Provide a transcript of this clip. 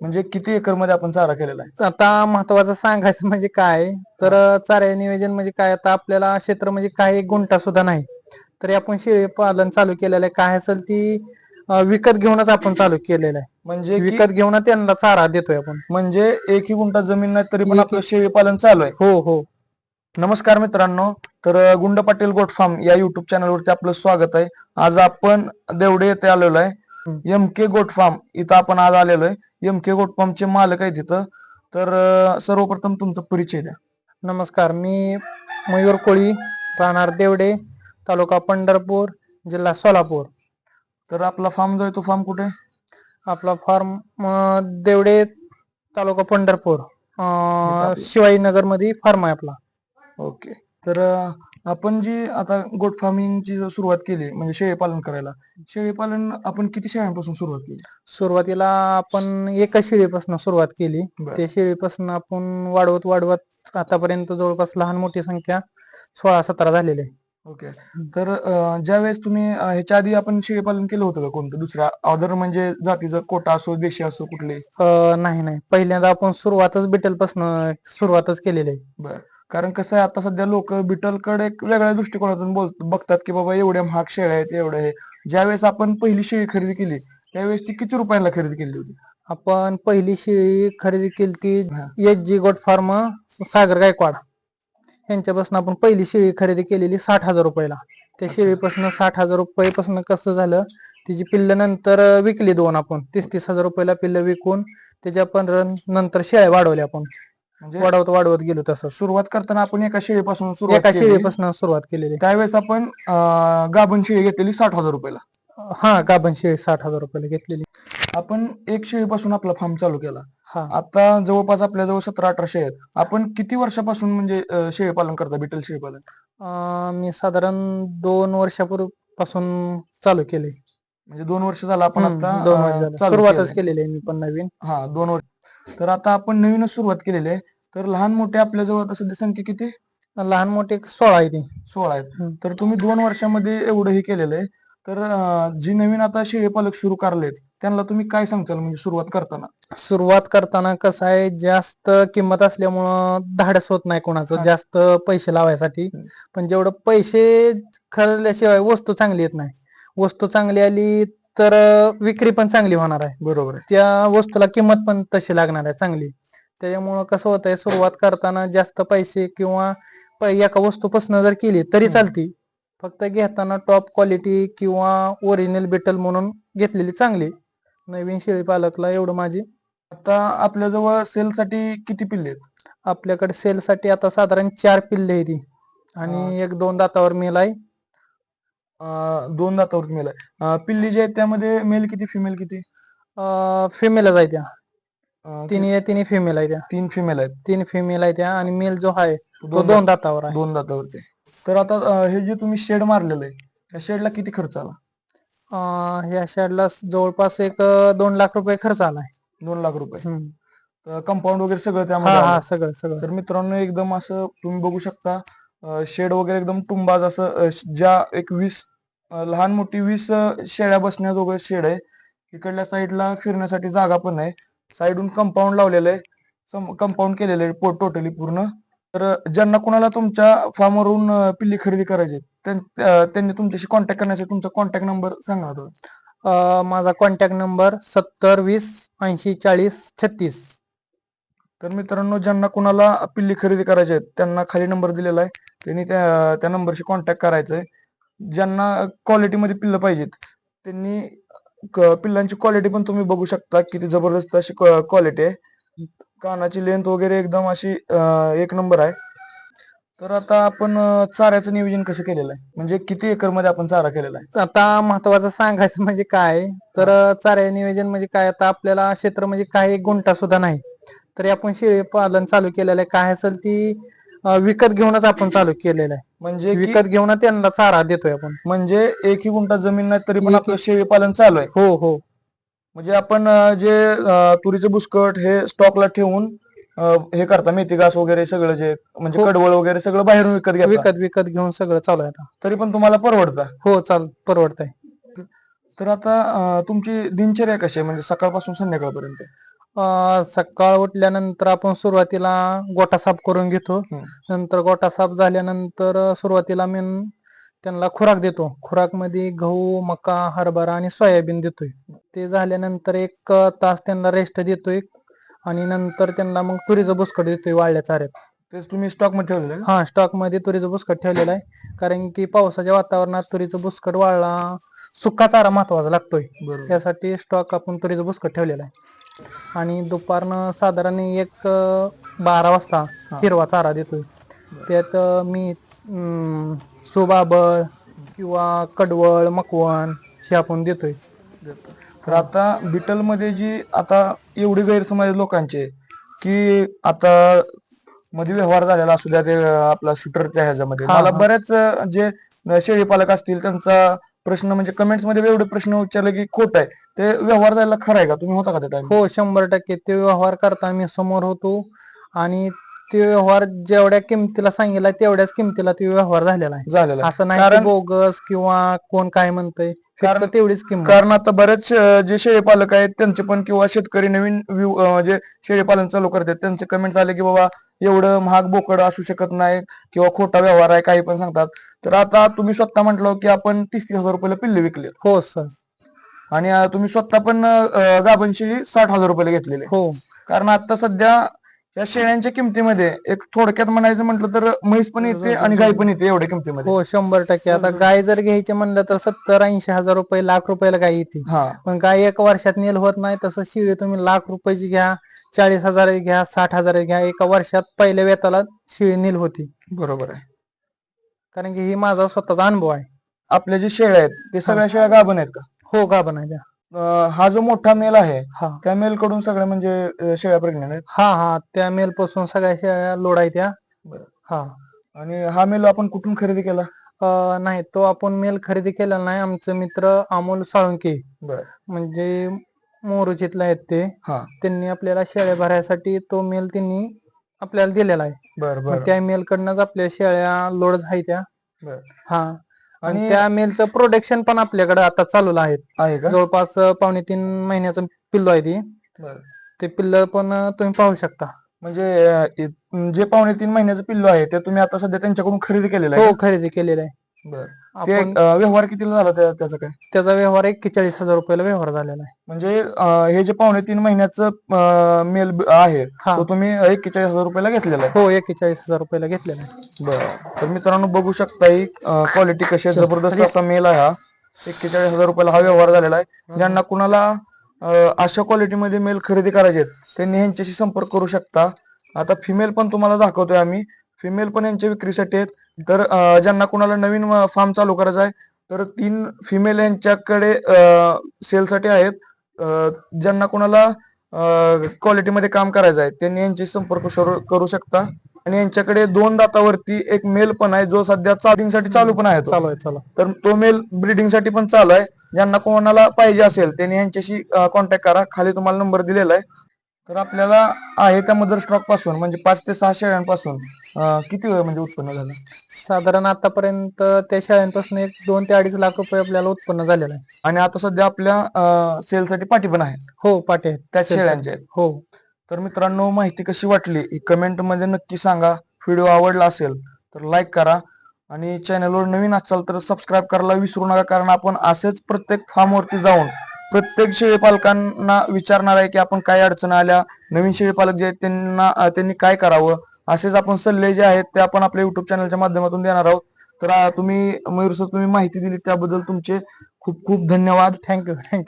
म्हणजे किती एकरमध्ये आपण चारा केलेला आहे? आता महत्वाचं सांगायचं म्हणजे काय तर चारा नियोजन म्हणजे काय आता आपल्याला क्षेत्र म्हणजे काही गुंठा सुद्धा नाही. तरी आपण शेळी पालन चालू केलेलं आहे. काय असेल ती विकत घेऊनच आपण चालू केलेलं आहे. म्हणजे विकत घेऊन त्यांना चारा देतोय आपण. म्हणजे एकही गुंठा जमीन नाही तरी पण एक- आपलं शेळी पालन चालू आहे. हो हो. नमस्कार मित्रांनो. तर गुंड पाटील गोट फार्म या युट्यूब चॅनलवरती आपलं स्वागत आहे. आज आपण देवडे येथे आलेलो आहे. एम के गोट फार्म इथं आपण आज आलेलो आहे. एम के गोट फार्मचे मालक आहेत तिथं तर सर्वप्रथम तुमचा परिचय द्या. नमस्कार मी मयूर कोळी राहणार देवडे तालुका पंढरपूर जिल्हा सोलापूर. तर आपला फार्म जो आहे तो फार्म कुठे? आहे? आपला फार्म देवडे तालुका पंढरपूर. शिवाजीनगरमध्ये फार्म आहे आपला. ओके. तर आपण जी आता गोट फार्मिंगची जो सुरुवात केली म्हणजे शेळी पालन करायला शेळी पालन आपण किती शेळ्यांपासून सुरुवात केली? सुरुवातीला आपण एका शेळीपासून सुरुवात केली. बरं. त्या शेळीपासून आपण वाढवत वाढवत आतापर्यंत जवळपास लहान मोठी संख्या सोळा सतरा झालेली आहे. ओके. तर अ, ज्यावेळेस तुम्ही अ, ह्याच्या आधी आपण शेळी पालन केलं होतं का कोणतं? दुसऱ्या अदर म्हणजे जातीचं कोटा असो देशी असो कुठले? अं, नाही नाही. पहिल्यांदा आपण सुरुवातच बिटलपासून सुरुवातच केलेली आहे. बर. कारण कसं आहे आता सध्या लोक बिटलकडे एक वेगळ्या दृष्टिकोनातून बोल बघतात की बाबा एवढ्या महाग शेळ्या आहेत एवढं हे ज्यावेळेस आपण पहिली शेळी खरेदी केली त्यावेळेस ती किती रुपयाला खरेदी केली होती आपण पहिली शेळी खरेदी केली ती. एच जी गोट फार्म सागर गायकवाड यांच्यापासून आपण पहिली शेळी खरेदी केलेली साठ हजार रुपयाला त्या. शेळीपासून साठ हजार रुपयापासून कसं झालं तिची पिल्ल नंतर विकली दोन आपण तीस तीस हजार रुपयाला पिल्ल विकून त्याच्या पण नंतर शेळ्या वाढवल्या आपण म्हणजे वाढवत वाढवत गेलो तसं. सुरुवात करताना आपण एका शेळीपासून सुरुवात एका केली. शेळीपासून सुरुवात केलेली. त्यावेळेस आपण अं, गाभण शेळी घेतलेली साठ हजार रुपयाला. हा गाभण शेळी साठ हजार रुपयाला घेतलेली. आपण एक शेळीपासून आपला फार्म चालू केला. हा. आता जवळपास आपल्या जवळ सतरा अठरा शेळी आहेत. आपण किती वर्षापासून म्हणजे अं, शेळी पालन करता बिटल शेळी पालन? अं, मी साधारण दोन वर्षापूर्वीपासून चालू केले. म्हणजे दोन वर्ष झालं आपण आता दोन वर्ष अं, झालं. चालू सुरुवातच केलंय. केलेली आहे मी पण नवीन. हा दोन वर्ष तर आता आपण नवीनच सुरुवात केलेली आहे. तर लहान मोठे आपल्या जवळ आता सध्या संख्या किती? लहान मोठे एक सोळा आहे ती. सोळा आहेत. तर तुम्ही दोन वर्षामध्ये एवढं हे केलेलं आहे. तर जी नवीन आता शेळी पालक सुरू करलेत त्यांना तुम्ही काय सांगताल म्हणजे सुरुवात करताना? सुरुवात करताना कसं आहे जास्त किंमत असल्यामुळं धाडस होत नाही कोणाचं. जास्त पैसे लावायसाठी. पण जेवढं पैसे खरल्याशिवाय वस्तू चांगली येत नाही. वस्तू चांगली आली तर विक्री पण चांगली होणार आहे. बरोबर आहे. त्या वस्तूला किंमत पण तशी लागणार आहे चांगली. त्याच्यामुळं कसं होतंय सुरुवात करताना जास्त पैसे किंवा प- एका वस्तूपासून जर केली तरी हम्म. चालती. फक्त घेताना टॉप क्वालिटी किंवा ओरिजिनल बेटल म्हणून घेतलेली चांगली. नवीन शेळी पालकला एवढं माझी. आता आपल्या जवळ सेल साठी किती पिल्ले आहेत? आपल्याकडे सेल साठी आता साधारण चार पिल्ले आहे ती आणि एक दोन दातावर मेल आहे. दोन दातावर मेल आहे. पिल्ली जी आहेत त्यामध्ये मेल किती फिमेल किती? फिमेलच आहे त्या. तिन्ही तिन्ही फिमेल आहे त्या. तीन फिमेल आहेत. तीन फिमेल आहे त्या आणि मेल जो आहे तो दोन दातावर आहे. दोन दातावरती तर आता हे जे तुम्ही शेड मारलेलं आहे त्या शेडला किती खर्च आला? ह्या शेडला जवळपास एक दोन लाख रुपये खर्च आलाय दोन लाख रुपये. कंपाऊंड वगैरे सगळं त्यामध्ये आलं. सगळं सगळं. तर मित्रांनो एकदम असं तुम्ही बघू शकता शेड वगैरे एकदम टुंबाज असं ज्या एक वीस लहान मोठी वीस शेळ्या बसण्याजोगं शेड आहे. इकडल्या साईडला फिरण्यासाठी जागा पण आहे. साईडून कंपाऊंड लावलेलं आहे. कंपाऊंड केलेलं आहे टोटली पूर्ण. तर ज्यांना कुणाला तुमच्या फार्मवरून पिल्ली खरेदी करायची त्यांनी तुमच्याशी कॉन्टॅक्ट करण्यासाठी तुमचा कॉन्टॅक्ट नंबर सांगा ना माझा कॉन्टॅक्ट नंबर सत्तर वीस ऐंशी चाळीस छत्तीस. तर मित्रांनो ज्यांना कुणाला पिल्ली खरेदी करायची आहेत त्यांना खाली नंबर दिलेला आहे. त्यांनी त्या त्या नंबरशी कॉन्टॅक्ट करायचं आहे ज्यांना क्वालिटीमध्ये पिल्लं पाहिजेत त्यांनी पिल्लांची क्वालिटी पण तुम्ही बघू शकता किती जबरदस्त अशी क्वालिटी आहे. कानाची लेंथ वगैरे एकदम अशी एक नंबर आहे. तर आता आपण चाऱ्याचं नियोजन कसं केलेलं आहे? म्हणजे किती एकरमध्ये आपण चारा केलेला आहे? आता महत्वाचं सांगायचं म्हणजे काय? तर चारा नियोजन म्हणजे काय? आता आपल्याला क्षेत्र म्हणजे काही गुंठा सुद्धा नाही. तरी आपण शेळी पालन चालू केलेलं आहे. काय असेल ती विकत घेऊनच आपण चालू केलेलं आहे. म्हणजे विकत घेऊन त्यांना चारा देतोय आपण. म्हणजे एकही गुंठा जमीन नाही तरी पण आपलं शेळी पालन चालू आहे. हो हो. म्हणजे आपण जे तुरीचे बुसकट हे स्टॉकला ठेवून हे करता मेथी घास वगैरे सगळं जे म्हणजे हो. कडवळ वगैरे सगळं बाहेरून विकत घेता. विकत विकत घेऊन सगळं चालू आहे तरी पण तुम्हाला परवडतं? हो चाल परवडतंय. तर आता तुमची दिनचर्या कशी आहे? म्हणजे सकाळपासून संध्याकाळपर्यंत? सकाळ उठल्यानंतर आपण सुरुवातीला गोटा साफ करून घेतो. नंतर गोटा साफ झाल्यानंतर सुरुवातीला मी त्यांना खुराक देतो. खुराकमध्ये गहू मका हरभरा आणि सोयाबीन देतोय. ते झाल्यानंतर एक तास त्यांना रेस्ट देतोय आणि नंतर त्यांना मग तुरीचं बुसकट देतोय वाळल्या चाऱ्यात. तेच तुम्ही स्टॉकमध्ये ठेवलेलं? हा स्टॉकमध्ये तुरीचं बुसकट ठेवलेलं आहे. कारण की पावसाच्या वातावरणात तुरीचं बुसकट वाळला सुका चारा महत्त्वाचा लागतोय. त्यासाठी स्टॉक आपण तुरीचं बुसकट ठेवलेला आहे. आणि दुपारनं साधारण एक बारा वाजता हिरवा चारा देतोय त्यात मी सुबाबळ किंवा कडवळ मकवण हे आपण देतोय देतो. तर आता बिटलमध्ये जी आता एवढी गैरसमज लोकांचे की आता मध्ये व्यवहार झालेला असू द्या ते आपला शूटरच्या ह्याच्यामध्ये मला. बरेच जे शेळी पालक असतील त्यांचा प्रश्न म्हणजे कमेंट्समध्ये एवढे प्रश्न उच्चारले की खोट आहे. ते व्यवहार जायला खरं आहे का? तुम्ही होता का त्या टाइम हो शंभर टक्के. ते व्यवहार करता मी समोर होतो आणि ते व्यवहार जेवढ्या किमतीला सांगितला तेवढ्याच किमतीला ते व्यवहार झालेला आहे. झालेला आहे. असं नाही की कारण- बोगस किंवा कोण काय म्हणतंय कारण- फक्त तेवढीच किंमत. कारण आता बरेच अं, जे शेळी पालक आहेत त्यांचे पण किंवा शेतकरी नवीन व्यू अं, जे शेळी पालन चालू करतात त्यांचे कमेंट्स आले की बाबा एवढं महाग बोकड असू शकत नाही किंवा खोटा व्यवहार आहे काही पण सांगतात. तर आता तुम्ही स्वतः म्हटलं की आपण तीस तीस हजार रुपयाला पिल्ले विकले हो सर. आणि अं, तुम्ही स्वतः पण शेळी साठ हजार रुपयाला घेतलेले हो. कारण आता सध्या या शेळ्यांच्या किमतीमध्ये एक थोडक्यात म्हणायचं म्हटलं तर म्हैस पण येते आणि गाय पण येते एवढ्या किमतीमध्ये. हो शंभर टक्के. आता गाय जर घ्यायची म्हणलं तर सत्तर ऐंशी हजार रुपये लाख रुपयाला गाय येते. हा. पण गाय एक वर्षात नेल होत नाही तसं शिळी तुम्ही लाख रुपयाची घ्या चाळीस हजार घ्या साठ हजार घ्या एका वर्षात पहिल्या वेताला शिळी नील होती. बरोबर आहे. कारण की ही माझा स्वतःचा अनुभव आहे. आपल्या जे शेळ्या आहेत ते सगळ्या शेळ्या गाभण आहेत का? हो गाभण आहे त्या. हा जो मोठा मेल आहे हा. त्या मेल कडून सगळ्या म्हणजे शेळ्या प्रेग्नेंट आहेत? हा हा. त्या मेल पासून सगळ्या शेळ्या लोड आहे त्या. हा. आणि हा मेल आपण कुठून खरेदी केला? नाही तो आपण मेल खरेदी केलेला नाही. आमचे मित्र अमोल साळुंके बर. म्हणजे मोरुचीतले आहेत ते. हा. त्यांनी आपल्याला शेळ्या भरायसाठी तो मेल त्यांनी आपल्याला दिलेला आहे. बर मग बर. त्या मेल कडनंच आपल्या शेळ्या लोड आहे त्या बर. हा. आणि त्या मेलचं प्रोडक्शन पण आपल्याकडे आता चालू आहे आहे का? जवळपास पावणे तीन महिन्याचं पिल्लू आहे ती. ते पिल्ल पण तुम्ही पाहू शकता. म्हणजे जे पावणे तीन महिन्याचं पिल्लू आहे ते तुम्ही आता सध्या त्यांच्याकडून खरेदी केलेलं आहे हो खरेदी केलेला आहे? बर. ते आपण अं, व्यवहार कितीला झाला त्या- त्याचा काय? त्याचा व्यवहार एक्केचाळीस हजार रुपयाला व्यवहार झालेला आहे. म्हणजे अं, हे जे पावणे तीन महिन्याचं मेल आहे हा. तो तुम्ही एक्केचाळीस हजार रुपयाला घेतलेला आहे? हो एक्केचाळीस हजार रुपयाला घेतलेला आहे. बर. तर मित्रांनो बघू शकता ही क्वालिटी कशी आहे जबरदस्त असा मेल आहे हा. एक्केचाळीस हजार रुपयाला हा व्यवहार झालेला आहे. ज्यांना कुणाला अं, अशा क्वालिटीमध्ये मेल खरेदी करायचे आहेत त्यांनी यांच्याशी संपर्क करू शकता. आता फिमेल पण तुम्हाला दाखवतोय आम्ही. फिमेल पण यांच्या विक्रीसाठी आहेत. तर ज्यांना कुणाला नवीन फार्म चालू करायचा आहे तर तीन फिमेल यांच्याकडे सेलसाठी आहेत. ज्यांना कुणाला क्वालिटीमध्ये काम करायचं आहे त्यांनी यांच्याशी संपर्क करू- शकता. आणि यांच्याकडे दोन दातावरती एक मेल पण आहे जो सध्या चार्जिंगसाठी चालू पण आहे. चालू आहे चालू तर तो मेल ब्रीडिंगसाठी पण चालू आहे. ज्यांना कोणाला पाहिजे असेल त्यांनी यांच्याशी कॉन्टॅक्ट करा. खाली तुम्हाला नंबर दिलेला आहे. तर आपल्याला आहे त्या मदर स्टॉकपासून म्हणजे पाच ते सहा शेळ्यांपासून अं, किती वेळ म्हणजे उत्पन्न झालं? साधारण आतापर्यंत त्या शाळांपासून एक दोन ते अडीच लाख रुपये आपल्याला उत्पन्न झालेलं आहे. आणि आता सध्या आपल्या सेलसाठी पाठी पण आहे हो पाटे आहेत. त्याच शेळ्यांचे आहेत. हो. तर मित्रांनो माहिती कशी वाटली? ही कमेंटमध्ये नक्की सांगा. व्हिडिओ आवडला असेल तर लाईक करा. आणि चॅनलवर नवीन असाल तर सबस्क्राईब करायला विसरू नका कारण आपण असेच प्रत्येक farm वरती जाऊन प्रत्येक शेळी पालकांना विचारणार आहे की आपण काय अडचण आल्या नवीन शेळी पालक जे आहेत त्यांना त्यांनी काय करावं? असेच आपण सल्ले जे आहेत ते आपण आपल्या युट्यूब चॅनलच्या माध्यमातून देणार आहोत. तर तुम्ही मयूर सर तुम्ही माहिती दिली त्याबद्दल तुमचे खूप खूप धन्यवाद. Thank you thank you